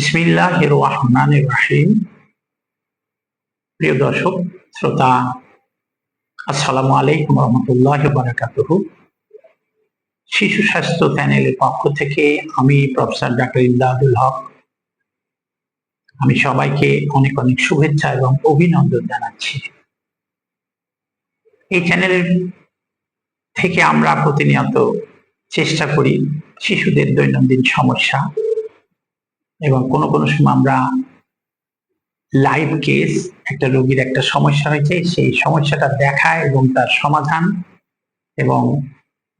বিসমিল্লাহ রহমান রাহিম। প্রিয় দর্শক, শ্রোতা, আসসালামু আলাইকুম রহমতুল্লাহ বারাকাতুহ। শিশু স্বাস্থ্য চ্যানেলের পক্ষ থেকে আমি প্রফেসর ডাক্তার ইমদাদুল হক। আমি সবাইকে অনেক অনেক শুভেচ্ছা এবং অভিনন্দন জানাচ্ছি। এই চ্যানেলের থেকে আমরা প্রতিনিয়ত চেষ্টা করি শিশুদের দৈনন্দিন সমস্যা এবং কোনো কোনো সময় আমরা লাইভ কেস একটা রোগীর একটা সমস্যা হয়েছে, সেই সমস্যাটা দেখা এবং তার সমাধান এবং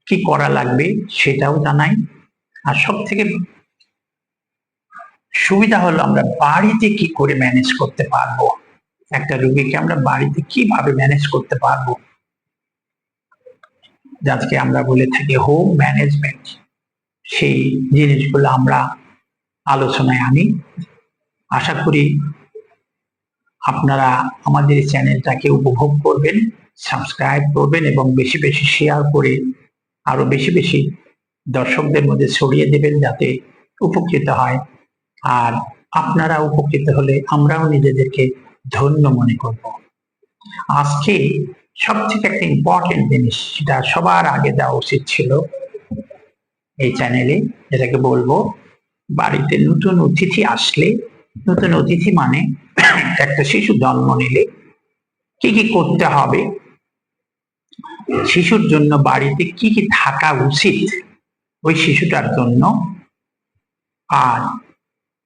কি করা লাগবে সেটাও জানাই। আর সব থেকে সুবিধা হলো আমরা বাড়িতে কি করে ম্যানেজ করতে পারব? একটা রোগীকে আমরা বাড়িতে কীভাবে ম্যানেজ করতে পারব? যাকে আমরা বলে থাকি হোম ম্যানেজমেন্ট সেই জিনিসগুলো আমরা আলোচনায় আনি। আশা করি আপনারা আমাদের চ্যানেলটাকে উপভোগ করবেন, সাবস্ক্রাইব করবেন এবং বেশি বেশি শেয়ার করে আরও বেশি বেশি দর্শকদের মধ্যে ছড়িয়ে দেবেন যাতে উপকৃত হয়। আর আপনারা উপকৃত হলে আমরাও নিজেদেরকে ধন্য মনে করব। আজকে সব থেকে একটা ইম্পর্টেন্ট জিনিস সেটা সবার আগে দেওয়া উচিত ছিল এই চ্যানেলে, যেটাকে বলব বাড়িতে নতুন অতিথি আসলে, নতুন অতিথি মানে একটা শিশু জন্ম নিলে কি কি করতে হবে? শিশুর জন্য বাড়িতে কি কি থাকা উচিত ওই শিশুটার জন্য? আর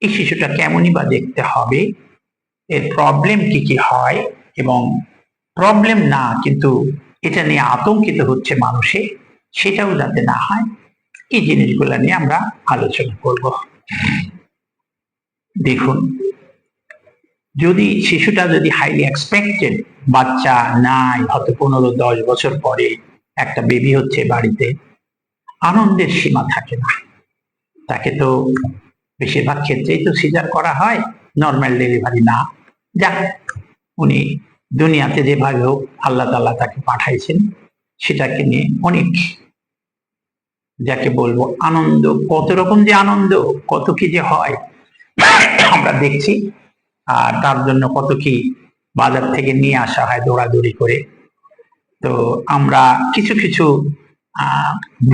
এই শিশুটা কেমনই বা দেখতে হবে? এর প্রবলেম কি কি হয়? এবং প্রবলেম না, কিন্তু এটা নিয়ে আতঙ্কিত হচ্ছে মানুষে, সেটাও যাতে না হয়, এই জিনিসগুলো নিয়ে আমরা আলোচনা করব। দেখুন, যদি শিশুটা যদি হাইলি এক্সপেক্টেড বাচ্চা নাই, হয়তো পনেরো, দশ বছর পরে একটা বেবি হচ্ছে বাড়িতে, আনন্দের সীমা থাকে না। তাকে তো বেশিরভাগ ক্ষেত্রেই তো সিজার করা হয় নর্মাল ডেলিভারি না। যাক, উনি দুনিয়াতে যেভাবে হোক, আল্লাহ তাল্লাহ তাকে পাঠাইছেন, সেটাকে নিয়ে অনেক যাকে বলব আনন্দ। কত রকম যে আনন্দ, কত কি যে হয়, আমরা দেখছি। আর তার জন্য কত কি বাজার থেকে নিয়ে আসা হয় দৌড়াদৌড়ি করে। তো আমরা কিছু কিছু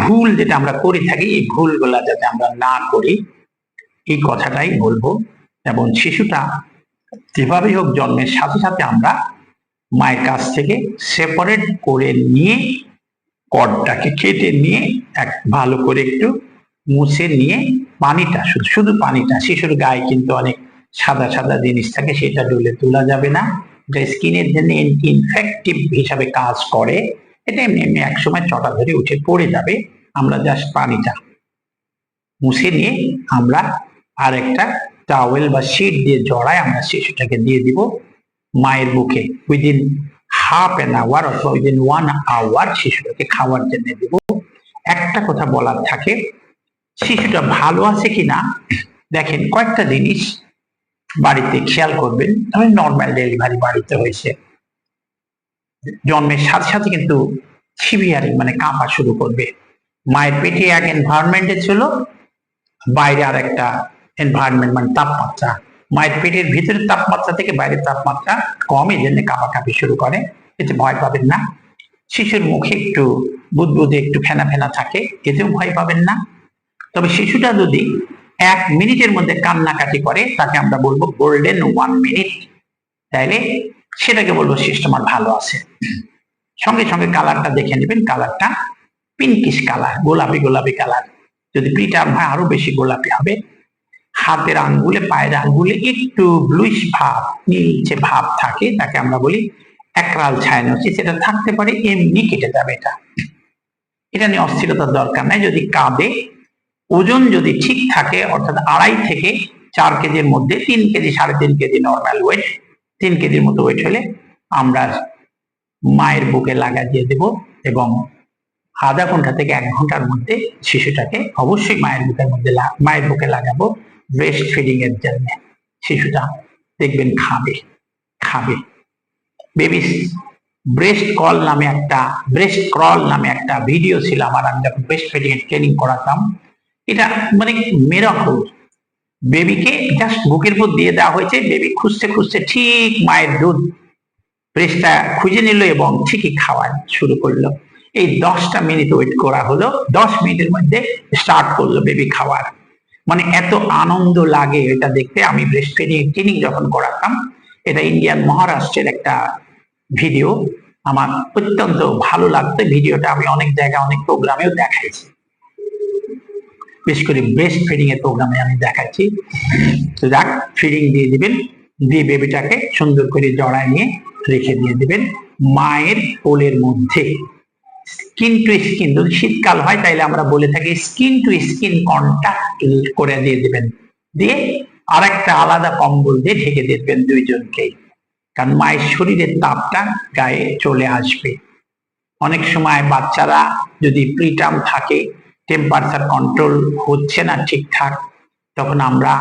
ভুল যেটা আমরা করে থাকি, এই ভুলগুলা যাতে আমরা না করি, এই কথাটাই বলব। এবং শিশুটা যেভাবেই হোক জন্মের সাথে সাথে আমরা মায়ের কাছ থেকে সেপারেট করে নিয়ে কডটাকে কেটে নিয়ে এক ভালো করে একটু মুছে নিয়ে পানিটা, শুধু শুধু পানিটা, শিশুর গায়ে কিন্তু অনেক সাদা সাদা জিনিস থাকে, সেটা ডুলে তোলা যাবে না। এটা স্কিনের জন্য ইনফেক্টিভ হিসাবে কাজ করে। এটা এমনি এমনি একসময় চটা ধরে উঠে পড়ে যাবে। আমরা জাস্ট পানিটা মুছে নিয়ে আমরা আর একটা টাওয়েল বা শিট দিয়ে জড়ায় আমরা শিশুটাকে দিয়ে দিব মায়ের বুকে উইদিন হাফ এন আওয়ার অথবা উইদিন ওয়ান আওয়ার শিশুটাকে খাওয়ার জন্য দিব। একটা কথা বলার থাকে, শিশুটা ভালো আছে কিনা? দেখেন, কয়েকটা জিনিস বাড়িতে খেয়াল করবেন। ধরেন নর্মাল ডেলিভারি বাড়িতে হয়েছে। জন্মের সাথে সাথে কিন্তু সিভিয়ারিং মানে কাঁপা শুরু করবে। মায়ের পেটে এক এনভায়রনমেন্টে ছিল, বাইরে আর একটা এনভায়রনমেন্ট মানে তাপমাত্রা। মায়ের পেটের ভিতরের তাপমাত্রা থেকে বাইরের তাপমাত্রা কম জন্য কাঁপাকাঁপি শুরু করে। এতে ভয় পাবেন না। শিশুর মুখে একটু বুদবুদে একটু ফেনা ফেনা থাকে, এতেও ভয় পাবেন না। তবে শিশুটা যদি এক মিনিটের মধ্যে কান্নাকাটি করে, তাকে আমরা বলব গোল্ডেন ওয়ান মিনিট তাইলে সেটাকে বলব সিস্টেম আর ভালো আছে। সঙ্গে সঙ্গে কালারটা দেখে নেবেন। কালারটা পিঙ্কিশ কালার গোলাপি গোলাপি কালার যদি প্রিটার্ম হয়, আরও বেশি গোলাপি হবে। হাতের আঙ্গুলে, পায়ের আঙ্গুলে একটু ব্লুইশ ভাব নীলচে ভাব থাকে তাকে আমরা বলি একরাল ছায়ানোসিস এটা থাকতে পারে এমনি কেটে যাবে এটা। এটা নিয়ে অস্থিরতার দরকার নাই, যদি কাঁদে, ওজন যদি ঠিক থাকে, অর্থাৎ আড়াই থেকে চার কেজির মধ্যে, তিন কেজি, সাড়ে তিন কেজি নর্মাল ওয়েট তিন কেজির মতো ওয়েট হলে আমরা মায়ের বুকে লাগা দিয়ে দেব এবং আধা ঘণ্টা থেকে এক ঘণ্টার মধ্যে শিশুটাকে অবশ্যই মায়ের বুকের মধ্যে মায়ের বুকে লাগাবো। ব্রেস্ট ফিডিং এর জন্য শিশুটা দেখবেন খাবে খাবে। বেবি ব্রেস্ট কল নামে একটা ব্রেস্ট ক্রল নামে একটা ভিডিও ছিল আমার। আমি যখন ব্রেস্ট ফিডিং এর ট্রেনিং করাতাম, এটা মানে মেরাকল বেবিকে জাস্ট বুকের উপর দিয়ে দেওয়া হয়েছে বেবি খুঁজতে খুঁজতে ঠিক মায়ের দুধ ব্রেস্টটা খুঁজে নিল এবং ঠিকই খাওয়া শুরু করল। এই দশটা মিনিট ওয়েট করা হলো, দশ মিনিটের মধ্যে স্টার্ট করল বেবি খাওয়ার। মানে এত আনন্দ লাগে এটা দেখতে। আমি ব্রেস্ট ট্রেনিং যখন করাতাম, এটা ইন্ডিয়ান মহারাষ্ট্রের একটা ভিডিও আমার অত্যন্ত ভালো লাগতো। ভিডিওটা আমি অনেক জায়গায়, অনেক প্রোগ্রামেও দেখাইছি। বিশেষ করে ব্রেস্ট ফিডিং এর প্রোগ্রামে আমি দেখাচ্ছি। তো যাক ফিডিং দিয়ে দিবেন। দিয়ে বেবিটাকে সুন্দর করে জড়ায় নিয়ে রেখে দিয়ে দিবেন। মায়ের কোলের মধ্যে। স্কিন টু স্কিন যদি শীতকাল হয় তাইলে আমরা বলে থাকি স্কিন টু স্কিন কন্ট্যাক্ট করে দিয়ে দিবেন। দিয়ে আর একটা আলাদা কম্বল দিয়ে ঢেকে দেবেন দুইজনকেই। কারণ মায়ের শরীরের তাপটা গায়ে চলে আসবে। অনেক সময় বাচ্চারা যদি প্রিটার্ম থাকে টেম্পারেচার কন্ট্রোল হচ্ছে না ঠিকঠাক, তখন আমরা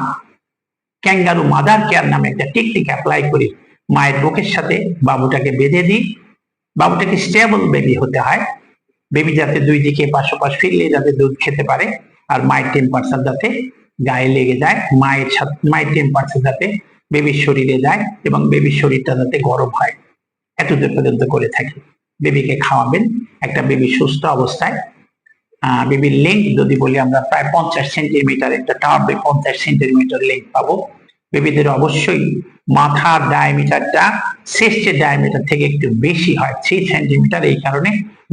ক্যাঙ্গারু মাদার কেয়ার নামে একটা টেকনিক অ্যাপ্লাই করি। মায়ের বুকের সাথে বাবুটাকে বেঁধে দিই বাবুটাকে স্টেবল বেবি হতে হয়। বেবি যাতে দুই দিকে পাশাপাশ ফিরলে যাতে দুধ খেতে পারে। আর মায়ের টেম্পারেচার যাতে গায়ে লেগে যায়। মায়ের সাথে, মায়ের টেম্পারেচার যাতে বেবির শরীরে যায় এবং বেবির শরীরটা যাতে গরম হয়। এতদূর পর্যন্ত করে থাকি। বেবিকে খাওয়াবেন। একটা বেবি সুস্থ অবস্থায়। বেবির লেন্থ যদি বলি আমরা প্রায় পঞ্চাশ সেন্টিমিটার একটা টার্বে পঞ্চাশ সেন্টিমিটার লেন্থ পাবো। বেবিদের অবশ্যই মাথার ডায়ামিটারটা চেস্টের ডায়ামিটার থেকে একটু বেশি হয় থ্রি সেন্টিমিটার এই কারণে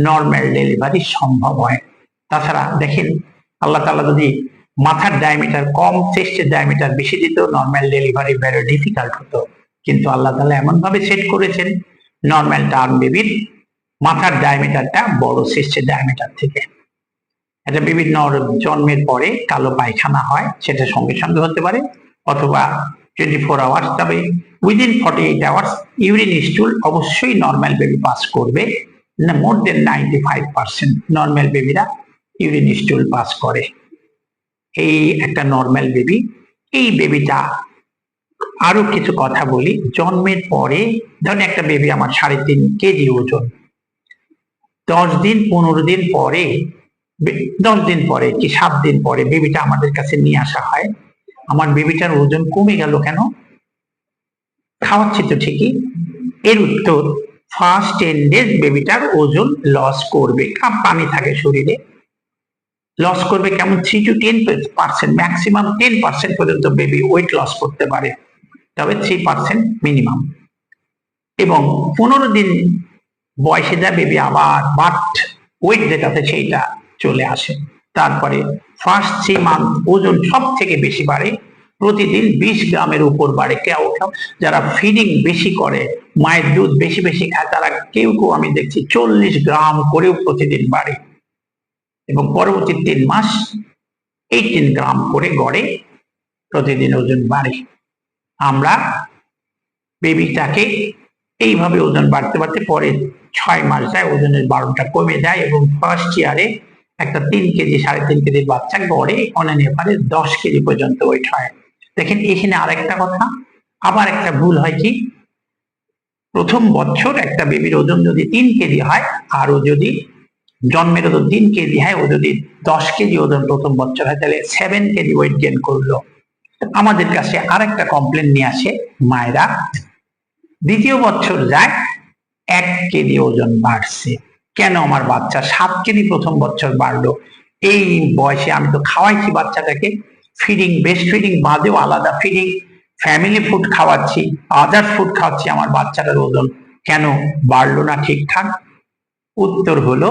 নর্মাল ডেলিভারি সম্ভব হয়। তাছাড়া দেখেন, আল্লাহ তাআলা যদি মাথার ডায়ামিটার কম চেস্টের ডায়ামিটার বেশি দিত নর্মাল ডেলিভারি ভেরি ডিফিকাল্ট হতো। কিন্তু আল্লাহ তালা এমন ভাবে সেট করেছেন নর্মাল টার্ম বেবির মাথার ডায়ামিটারটা বড় চেস্টের ডায়ামিটার থেকে। এটা বিভিন্ন জন্মের পরে কালো পায়খানা হয়, সেটা সঙ্গে সঙ্গে হতে পারে। অথবা টোয়েন্টি ফোর আওয়ার্স তবে within forty eight hours urine stool অবশ্যই নর্মাল বেবি পাস করবে। More than ninety five percent normal বেবিরা urine stool pass করে। এই একটা নর্মাল বেবি এই বেবিটা আরও কিছু কথা বলি। জন্মের পরে, ধরেন একটা বেবি আমার সাড়ে তিন কেজি ওজন। দশ দিন, পনেরো দিন পরে, দশ দিন পরে কি সাত দিন পরে বেবিটা আমাদের কাছে নিয়ে আসা হয়। আমার বেবিটার ওজন কমে গেল কেন? খাওয়াচ্ছি তো ঠিকই। এর উত্তর ফার্স্ট টেন ডেজ বেবিটার ওজন লস করবে। কাপ পানি থাকে শরীরে। লস করবে কেমন? Three to ten percent maximum ten percent পর্যন্ত বেবি ওয়েট লস করতে পারে। তবে থ্রি পার্সেন্ট মিনিমাম এবং পনেরো দিন বয়সে যা বেবি আবার বাট ওয়েট যেটাতে সেইটা চলে আসে। তারপরে ফার্স্ট থ্রি মান্থ ওজন সব থেকে বেশি বাড়ে, প্রতিদিন বিশ গ্রামের উপর বাড়ে। কেউ যারা ফিডিং বেশি করে, মায়ের দুধ বেশি বেশি খায়, তারা কেউ কেউ আমি দেখছি চল্লিশ গ্রাম করেও প্রতিদিন বাড়ে। এবং পরবর্তী তিন মাস এইটিন গ্রাম করে গড়ে, প্রতিদিন ওজন বাড়ে। আমরা বেবিটাকে এইভাবে ওজন বাড়তে বাড়তে পরে ছয় মাস যায়, ওজনের বারোটা কমে যায় এবং ফার্স্ট ইয়ারে একটা তিন কেজি, সাড়ে তিন কেজির বাচ্চা গড়ে অনেন এবারে দশ কেজি পর্যন্ত ওয়েট হয় দেখেন, এখানে আরেকটা কথা, আবার একটা ভুল হয় কি? প্রথম বছর একটা বেবির ওজন যদি তিন কেজি হয়, আর ও যদি জন্মের ওজন তিন কেজি হয়, ও যদি দশ কেজি ওজন প্রথম বছর হয়, তাহলে সেভেন কেজি ওয়েট গেন করল। আমাদের কাছে আরেকটা কমপ্লেন নিয়ে আসে মায়েরা, দ্বিতীয় বছর যায় এক কেজি ওজন বাড়ছে। কেন আমার বাচ্চা সাত কেজি প্রথম বছর বাড়লো? এই বয়সে আমি তো খাওয়াইছি বাচ্চাটাকে। ফিডিং বেস্ট ফিডিং বাদেও আলাদা ফিডিং ফ্যামিলি ফুড খাওয়াচ্ছি আদার ফুড খাওয়াচ্ছি, আমার বাচ্চাটার ওজন কেন বাড়লো না ঠিকঠাক? উত্তর হলো,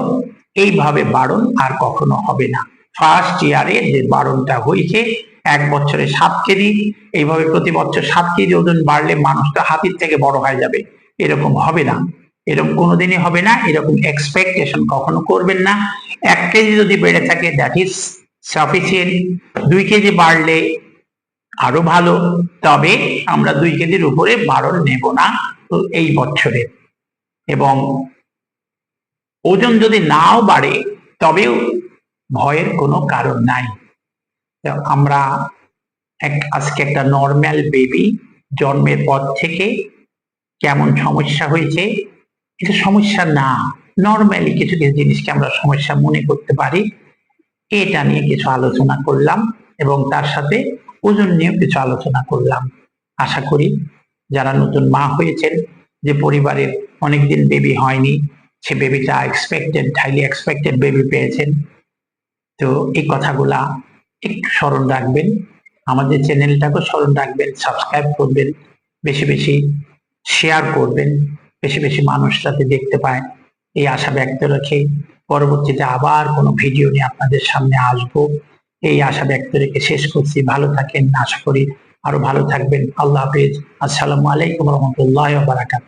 এইভাবে বাড়ন আর কখনো হবে না। ফার্স্ট ইয়ারে যে বাড়নটা হয়েছে, এক বছরে সাত কেজি, এইভাবে প্রতি বছর সাত কেজি ওজন বাড়লে মানুষটা হাতির থেকে বড় হয়ে যাবে। এরকম হবে না। এরকম কোনোদিনই হবে না, এরকম এক্সপেকটেশন কখনো করবেন না। এক কেজি যদি বেড়ে থাকে দ্যাট ইজ সাফিসিয়েন্ট দুই কেজি বাড়লে আরও ভালো, তবে আমরা দুই কেজির উপরে বাড়ন নেব না তো এই বছরে। এবং ওজন যদি নাও বাড়ে, তবেও ভয়ের কোনো কারণ নাই। আমরা এক, আজকে একটা নর্মাল বেবি জন্মের পর থেকে কেমন সমস্যা হয়েছে এটা সমস্যা না। নর্মালি কিছু কিছু জিনিসকে আমরা সমস্যা মনে করতে পারি। এটা নিয়ে কিছু আলোচনা করলাম এবং তার সাথে ওজন নিয়েও কিছু আলোচনা করলাম। আশা করি যারা নতুন মা হয়েছেন, যে পরিবারের অনেকদিন বেবি হয়নি, সে বেবিটা এক্সপেক্টেড হাইলি এক্সপেক্টেড বেবি পেয়েছেন। তো এই কথাগুলা একটু স্মরণ রাখবেন। আমাদের চ্যানেলটাকেও স্মরণ রাখবেন সাবস্ক্রাইব করবেন, বেশি বেশি শেয়ার করবেন। বেশি বেশি মানুষ যাতে দেখতে পায়। এই আশা ব্যক্ত রেখে পরবর্তীতে আবার কোনো ভিডিও নিয়ে আপনাদের সামনে আসব। এই আশা ব্যক্ত রেখে শেষ করছি। ভালো থাকেন, আশা করি আরও ভালো থাকবেন। আল্লাহ হাফিজ। আসসালামু আলাইকুম রহমতুল্লাহ বারাকাত